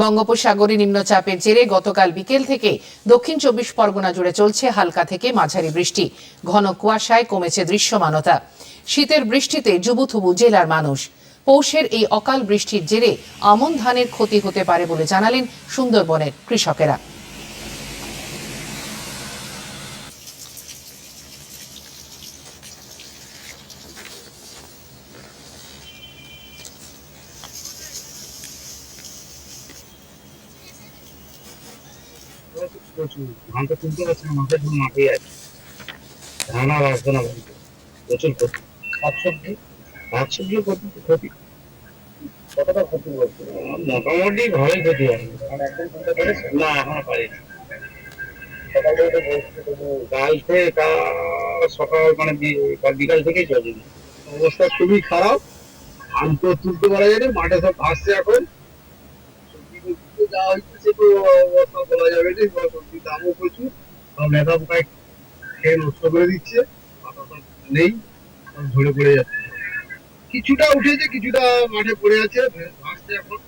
বঙ্গোপসাগরে নিম্নচাপের জেরে গতকাল বিকেল থেকে দক্ষিণ চব্বিশ পরগনা জুড়ে চলছে হালকা থেকে মাঝারি বৃষ্টি। ঘন কুয়াশায় কমেছে দৃশ্যমানতা। শীতের বৃষ্টিতে জুবুথুবু জেলার মানুষ। পৌষের এই অকাল বৃষ্টির জেরে আমন ধানের ক্ষতি হতে পারে বলে জানালেন সুন্দরবনের কৃষকেরা। মোটামুটি ক্ষতি হয় সকাল মানে বিকাল থেকেই চলেনি অবস্থা খুবই খারাপ তো তুলতে পারা যায় মাঠে সব ভাসছে এখন। যা হচ্ছে বলা যাবে দামও প্রচুর খেয়ে নষ্ট করে দিচ্ছে নেই যাচ্ছে কিছুটা উঠেছে, কিছুটা মাঠে পড়ে আছে এখন।